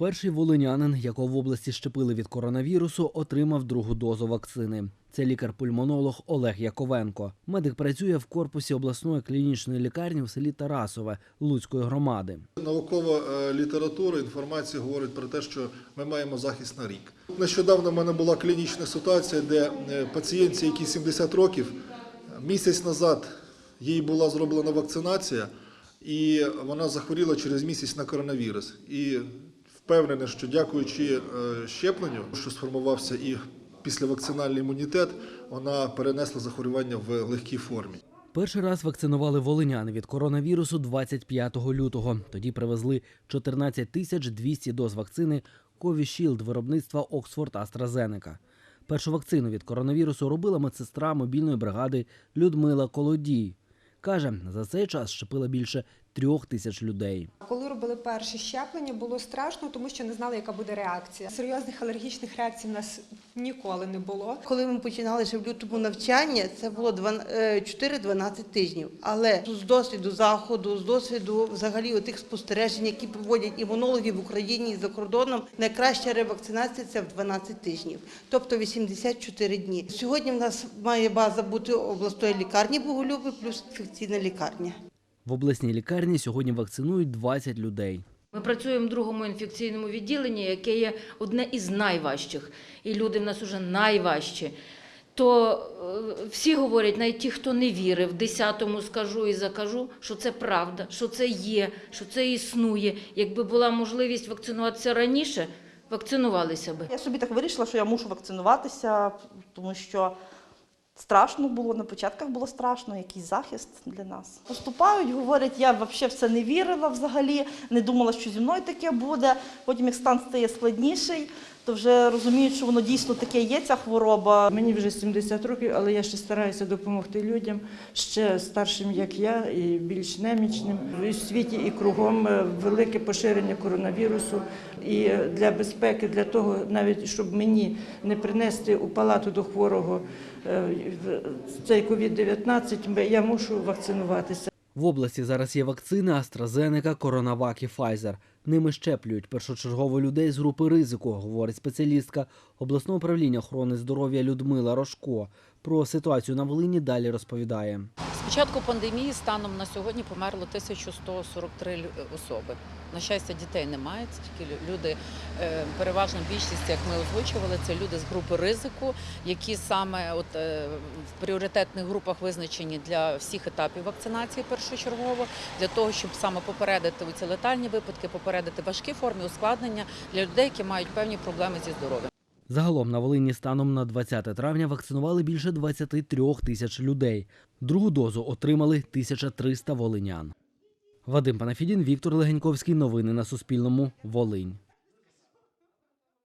Перший волинянин, якого в області щепили від коронавірусу, отримав другу дозу вакцини. Це лікар-пульмонолог Олег Яковенко. Медик працює в корпусі обласної клінічної лікарні в селі Тарасове Луцької громади. Наукова е, література, інформація говорить про те, що ми маємо захист на рік. Нещодавно в мене була клінічна ситуація, де е, пацієнтці, якій 70 років, місяць назад їй була зроблена вакцинація, і вона захворіла через місяць на коронавірус. І впевнений, що дякуючи е, щепленню, що сформувався і післявакцинальний імунітет, вона перенесла захворювання в легкій формі. Перший раз вакцинували волиняни від коронавірусу 25 лютого. Тоді привезли 14 тисяч 200 доз вакцини Covishield виробництва Oxford AstraZeneca. Першу вакцину від коронавірусу робила медсестра мобільної бригади Людмила Колодій. Каже, за цей час щепила більше трьох тисяч людей. Коли робили перше щеплення, було страшно, тому що не знали, яка буде реакція. Серйозних алергічних реакцій в нас ніколи не було. Коли ми починали ще в лютому навчання, це було дван- е, 4-12 тижнів. Але з досвіду заходу, з досвіду взагалі тих спостережень, які проводять імунологи в Україні і за кордоном, найкраща ревакцинація це в 12 тижнів, тобто 84 дні. Сьогодні в нас має база бути обласної лікарні Боголюби плюс інфекційна лікарня. В обласній лікарні сьогодні вакцинують 20 людей. Ми працюємо в другому інфекційному відділенні, яке є одне із найважчих, і люди в нас вже найважчі. То е, всі говорять, навіть ті, хто не вірив, десятому скажу і закажу, що це правда, що це є, що це існує. Якби була можливість вакцинуватися раніше, вакцинувалися би. Я собі так вирішила, що я мушу вакцинуватися, тому що страшно було, на початках було страшно, якийсь захист для нас. Поступають, говорять, я взагалі все не вірила взагалі, не думала, що зі мною таке буде. Потім як стан стає складніший, то вже розуміють, що воно дійсно таке є, ця хвороба. Мені вже 70 років, але я ще стараюся допомогти людям, ще старшим, як я, і більш немічним. В світі і кругом е, велике поширення коронавірусу. І для безпеки, для того, навіть щоб мені не принести у палату до хворого е, цей COVID-19, я мушу вакцинуватися. В області зараз є вакцини AstraZeneca, CoronaVac і Pfizer. Ними щеплюють першочергово людей з групи ризику, говорить спеціалістка обласного управління охорони здоров'я Людмила Рожко. Про ситуацію на Волині далі розповідає. Початку пандемії станом на сьогодні померло 1143 лю- особи. На щастя, дітей немає. Це тільки лю- люди, е, переважна більшість, як ми озвучували, це люди з групи ризику, які саме от е, в пріоритетних групах визначені для всіх етапів вакцинації першочергово, для того, щоб саме попередити ці летальні випадки, попередити важкі форми ускладнення для людей, які мають певні проблеми зі здоров'ям. Загалом на Волині станом на 20 травня вакцинували більше 23 тисяч людей. Другу дозу отримали 1300 волинян. Вадим Панафідін, Віктор Легеньковський. Новини на Суспільному. Волинь.